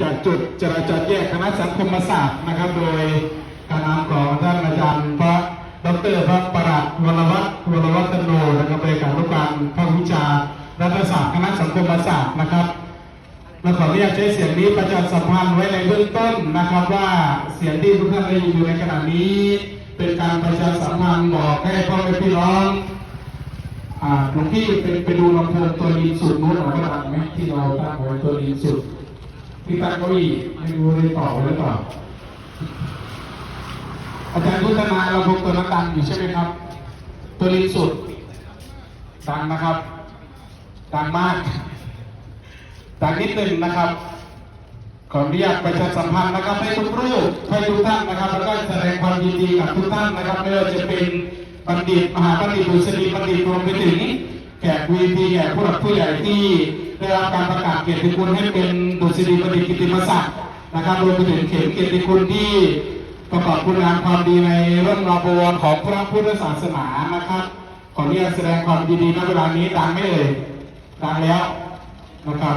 จากจุดจราจรแยกคณะสังคมศาสตร์นะครับ โดยการนำของท่านอาจารย์พระดรพระประหลัดวรวัฒน์วรวัฒโนนะครับเป็นการรู้การภาควิชารัฐศาสตร์คณะสังคมศาสตร์นะครับเราขออนุญาตใช้เสียงนี้ประชาสัมพันธ์ไว้ในเบื้องต้นนะครับ ว่าเสียงที่ทุกท่านได้ยินอยู่ในขณะนี้ เป็นการประชาสัมพันธ์บอกให้พ่อแม่พี่น้องอ่าหลวงพี่ไปไปดูลำโพงตัวลีนสุดนู้นหน่อยก็ได้ไหมที่เราตั้งไว้ตัวลีนสุด ที่ตั้งเก้าอี้ไม่รู้ได้ต่อหรือเปล่าอาจารย์พุทธนาลำโพงตัวนั้นดังอยู่ใช่ไหมครับ ตัวลีนสุดดังนะครับดังมากจากนิดหนึ่งนะครับขออนุญาตประชาสัมพันธ์นะครับให้ทุกรูปให้ทุกท่านนะครับแล้วก็แสดงความยินดีกับทุกท่านนะครับไม่ว่าจะเป็นบัณฑิตมหาบัณฑิตดุษฎีบัณฑิตรวมไปถึงแขกวีพีแขกผู้หลักผู้ใหญ่ที่ ได้รับการประกาศเกียรติคุณให้เป็นดุษฎีบัณฑิตกิติมศักดิ์นะครับรวมไปถึงเข็มเกียรติคุณที่ประกอบคุณงามความดีในเรื่องราวประวัติของพระพุทธศาสนานะครับ ขออนุญาตแสดงความดีณเวลานี้ดังไม่เอ่ยดังแล้วนะครับ